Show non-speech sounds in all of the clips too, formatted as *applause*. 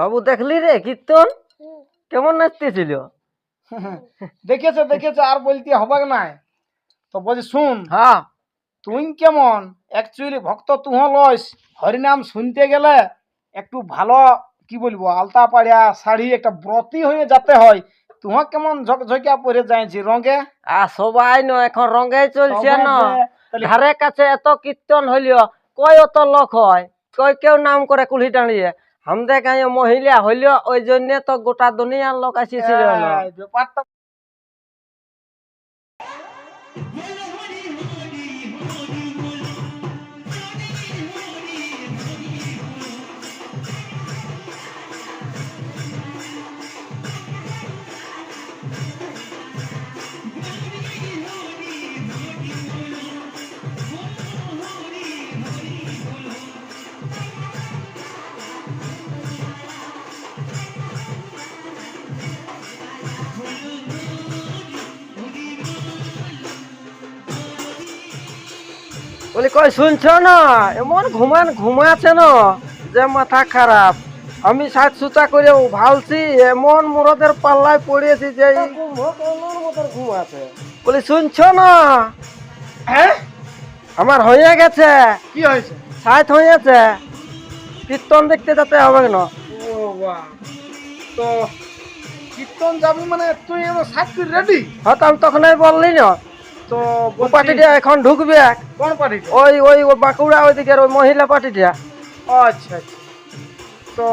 বাবু দেখলি রে কীর্তন? কেমন নাচতেছিল? *laughs* দেখেছে দেখেছে আর বলতে হবে নাই। তো বলছি শুন হ্যাঁ। তুই কেমন? অ্যাকচুয়ালি ভক্ত তুহ লস। হরিনাম শুনতে গেলে একটু ভালো কি বলব আলতা পাড়িয়া শাড়ি একটা ব্রতি হয়ে যেতে হয়। তুহ কেমন ঝকঝকিয়া পরে যাইছি রঙে? আর সবাই ন এখন রঙে চলছে না। ধারে কাছে এত কীর্তন হইলিও কই অত লোক হয়? কই কেউ নাম করে কুলি টানিয়ে? আমাদের কাই মহিলা হইলিও ওই জন্য তো গোটা দুনিয়ার লোক আসিছিল বলি কই শুনছ না? এমন ঘুমান ঘুমাছে না যে মাথা খারাপ। আমি সাত সুতা করে ভালছি এমন মুরদের পাল্লায় পড়েছি যে বলি শুনছ না? হ্যাঁ? আমার হয়ে গেছে। কি হয়েছে? সাত হয়েছে। কীর্তন দেখতে যেতে হবে না। ও বাহ তো কীর্তন যাবি মানে তুই এবার সাক্ষী রেডি হয়তো আমি তখনই বললি না। তো ও পার্টিটা এখন ঢুকবে? কোন পার্টি ওই ওই বাঁকুড়া ওইদিকের ওই মহিলা পার্টিটা। আচ্ছা আচ্ছা। তো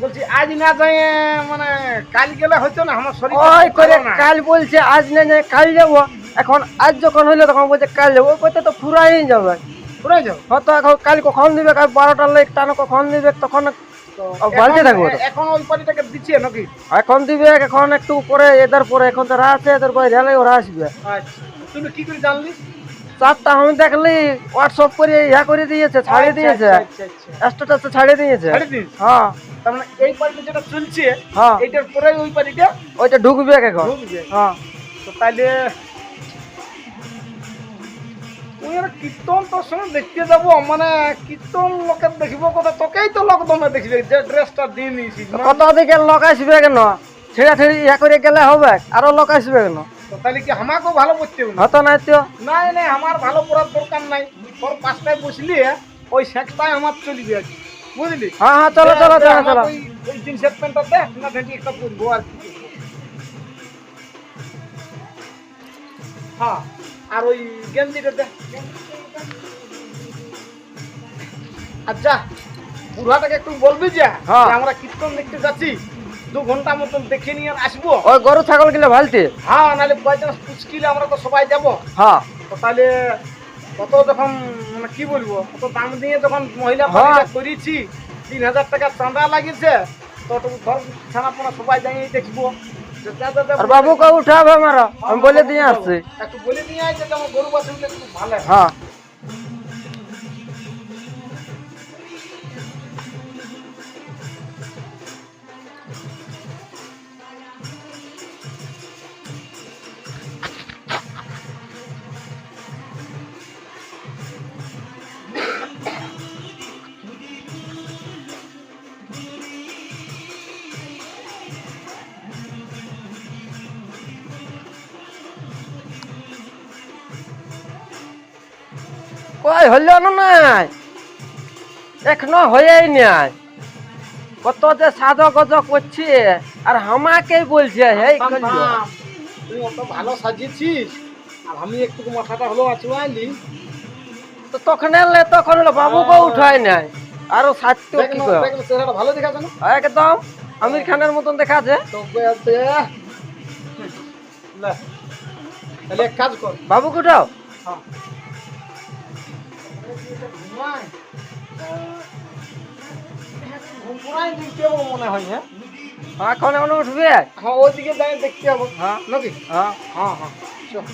বলছি আজ না যাই মানে কাল গেলে হয়তো না আমার শরীর ওই করে কাল বলছে আজ নেই নেই কাল যাব। এখন আজ যখন হইল তখন বলছে কাল যাব। ওই করতে তো ফুরাই যাবে। পুরাই যাও হয়তো এখন কাল কখন দিবে কাল বারোটার লেগ টানো কখন দিবে তখন তো বাড়িতে এখন- থাকব এখন ওই পার্টিটাকে দিচ্ছে নাকি? এখন দিবে এখন একটু পরে এদের পরে এখন তো আছে এদের পরে রেলে ওরা আসবে। আচ্ছা তুমি কি করে জানলি? চারটা আমি দেখলি হোয়াটসঅ্যাপ করে ইয়া করে দিয়েছে ছাড়িয়ে আচ্ছা, দিয়েছে। আচ্ছা। স্ট্যাটাসে ছাড়িয়ে দিয়েছে। হ্যাঁ। তার মানে এই যেটা চলছে হ্যাঁ। এইটার পরে ওই পার্টিটা ওইটা ঢুকবে এখন। ঢুকবে। হ্যাঁ। তো তাইলে তুই আর কীর্তন তোর সঙ্গে দেখতে যাব মানে কীর্তন লোকের দেখিব কথা তোকেই তো লোক দমে দেখবে যে ড্রেসটা দিয়ে নিয়েছিস না? কত দিকে লোক আসবে কেন? ছেড়া ছেড়ে ইয়া করে গেলে হবে আরও লোক আসবে কেন? তো তাহলে কি আমাকেও ভালো করতে হবে? হতো না তো। নাই নাই আমার ভালো পড়ার দরকার নাই। তোর পাঁচটায় বসলি ওই শেখটাই আমার চলবে আর কি বুঝলি? হ্যাঁ হ্যাঁ চলো চলো চলো চলো। ওই জিন্সের প্যান্টটা দেখ না ভেন্টি একটা পরবো আর কি। হ্যাঁ। আর ওই গেঞ্জিটা দেখ আচ্ছা বুড়াটাকে একটু বলবি যে হ্যাঁ। আমরা কীর্তন দেখতে যাচ্ছি দু ঘণ্টা মতন দেখে নিয়ে আসব। ওই গরু ছাগল কিনে ভালতে হ্যাঁ নাহলে বাইচান্স পুচকিলে আমরা তো সবাই যাব। হ্যাঁ। তো তাহলে কত যখন মানে কি বলব কত দাম দিয়ে যখন মহিলা হ্যাঁ। করেছি তিন হাজার টাকা চাঁদা লাগিয়েছে তো ধর ছানাপোনা সবাই যাই দেখব। যে যা যা যা আর বাবুকে উঠাবে আমার আমি বলে দিয়ে আসছি। বলে কই হইল না নাই এখনও হয়েই নাই। কত যে সাজ গজ করছে আর আমাকে বলছে থাম। তুই অত ভালো সাজিয়েছিস আর আমি একটু মাথাটা হলো তো তখন এলে তখন হলো বাবুকে উঠাই নাই। আরও সাজতে কি ভালো না? একদম আমির খানের মতন দেখাছে। তাহলে এক কাজ কর। বাবুকে উঠাও। হ্যাঁ। ঘুমায় ঘুমায় মনে হয় হ্যাঁ? এখন এখন উঠবে হ্যাঁ ওইদিকে যাই দেখতে হবে হ্যাঁ নাকি হ্যাঁ হ্যাঁ। হ্যাঁ চল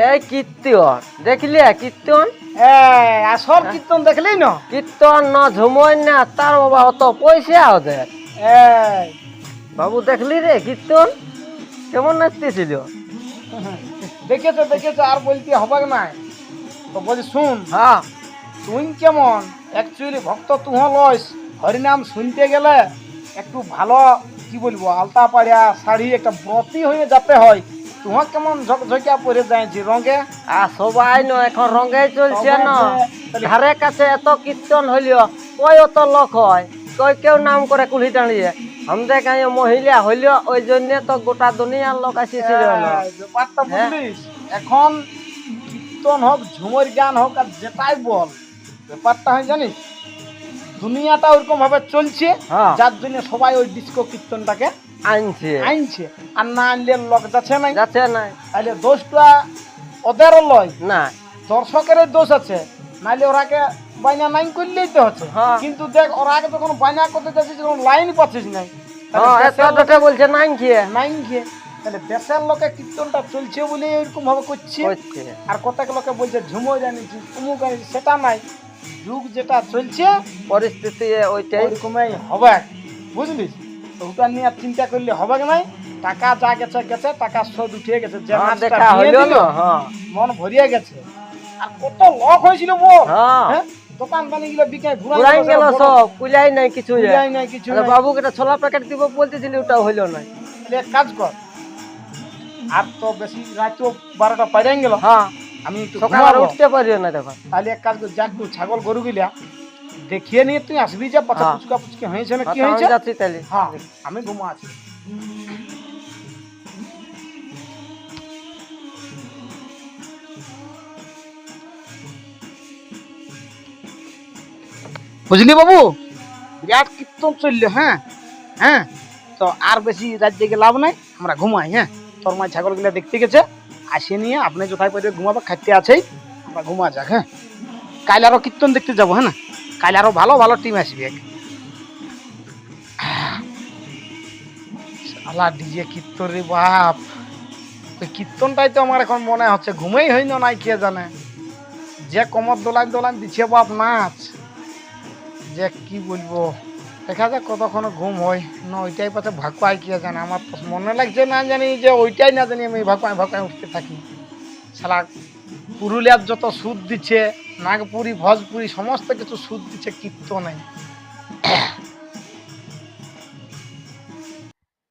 এই কীর্তন দেখলি কীর্তন? এই, আসল কীর্তন দেখলেই না? কীর্তন না ঝুমই না তার বাবা অত পয়সা ওদের। বাবু দেখলি রে কীর্তন? কেমন নাচতেছিল? দেখেছ দেখেছ আর বলতে হবে নাই। তো বলছি শুন হ্যাঁ। তুই কেমন? অ্যাকচুয়ালি ভক্ত তুহ লইস হরিনাম শুনতে গেলে একটু ভালো কি বলব আলতা পাড়িয়া শাড়ি একটা ব্রতি হয়ে যেতে হয়। তুহ কেমন ঝকঝকিয়া পরে যাইছি রঙে? আর সবাই ন এখন রঙে চলছে না। ধারে কাছে এত কীর্তন হইলিও কই অত লোক হয়? কই কেউ নাম করে কুলি টানিয়ে? আমাদের কাছে মহিলা হইলিও ওই জন্য তো গোটা দুনিয়ার লোক আসিছিল হ্যাঁ। এখন কীর্তন হোক ঝুমর গান হোক আর যেটাই বল ব্যাপারটা হয় জানিস দুনিয়াটা ওরকম ভাবে চলছে হ্যাঁ। যার জন্য সবাই ওই ডিস্কো কীর্তনটাকে আনছে। আনছে। আর না আনলে লোক যাচ্ছে নাই। যাচ্ছে নাই। তাহলে দোষটা ওদেরও লয়। না। দর্শকের দোষ আছে। নাইলে ওরাকে বাইনা নাই করলেই তো হচ্ছে। হ্যাঁ। কিন্তু দেখ ওরা আগে যখন বাইনা করতে যাচ্ছিস যখন লাইন পাচ্ছিস নাই। হ্যাঁ বলছে নাই খেয়ে নাই গিয়ে। তাহলে দেশের লোকে কীর্তনটা চলছে বলে এরকম ভাবে করছে। আর কতক লোকে বলছে ঝুমো জানিছি উমুক জানিছি সেটা নাই। যুগ যেটা চলছে পরিস্থিতি ওইটাই। ওইরকমই হবে। বুঝলিস? ওটা নিয়ে চিন্তা করলে হবে কি নাই টাকা যা গেছে গেছে টাকা শোধ উঠে গেছে। যে হ্যাঁ, মাছটা দেখা হ্যাঁ। মন ভরিয়ে গেছে। আর কত লক হয়েছিল মোর হ্যাঁ। হ্যাঁ? দোকান পানি গুলো বিকায় পুরাই গেল সব কুলাই নাই কিছু বুঝাই নাই কিছু। বাবু একটা ছোলা প্যাকেট দিব বলতেছিলি ওটা হইল না। তাহলে এক কাজ কর। আর তো বেশি রাত বারোটা পাইরাই গেল। হ্যাঁ। আমি একটু সকাল আর উঠতে পারিও না তখন তাহলে এক কাজ কর যা একটু ছাগল গরু গিলা। দেখিয়ে নিয়ে তুই আসবি যা পাতা হ্যাঁ। পুচকা পুচকি হয়েছে না কি হ্যাঁ, হয়েছে? যাচ্ছি তাহলে। হ্যাঁ আমি ঘুমা আছি। বুঝলি বাবু? বিরাট কীর্তন চলল হ্যাঁ হ্যাঁ। তো আর বেশি রাত জেগে লাভ নাই আমরা ঘুমাই হ্যাঁ। তোর মা ছাগলগুলো দেখতে গেছে আসে নিয়ে আপনি কোথায় পারবে ঘুমাবে খাইতে আছেই আমরা ঘুমা যাক হ্যাঁ। কাল আরও কীর্তন দেখতে যাব হ্যাঁ না? কাল আরও ভালো ভালো টিম আসবে শালা ডিজে কীর্তন রে বাপ। ওই কীর্তনটাই তো আমার এখন মনে হচ্ছে, ঘুমেই হইল নাই কে জানে। যে কমর দোলান দোলান দিচ্ছে বাপ নাচ। যে কি বলব, দেখা যাক কতক্ষণ ঘুম হয়। না, ওইটাই পাশে ভাকুয়াই কে জানে। আমার মনে লাগছে না জানি যে ওইটাই না জানি আমি ভাকুয়াই ভাকুয়াই উঠতে থাকি। সারা পুরুলিয়ার যত সুদ দিচ্ছে নাগপুরি ভোজপুরি সমস্ত কিছু সুদ দিচ্ছে কীর্তনে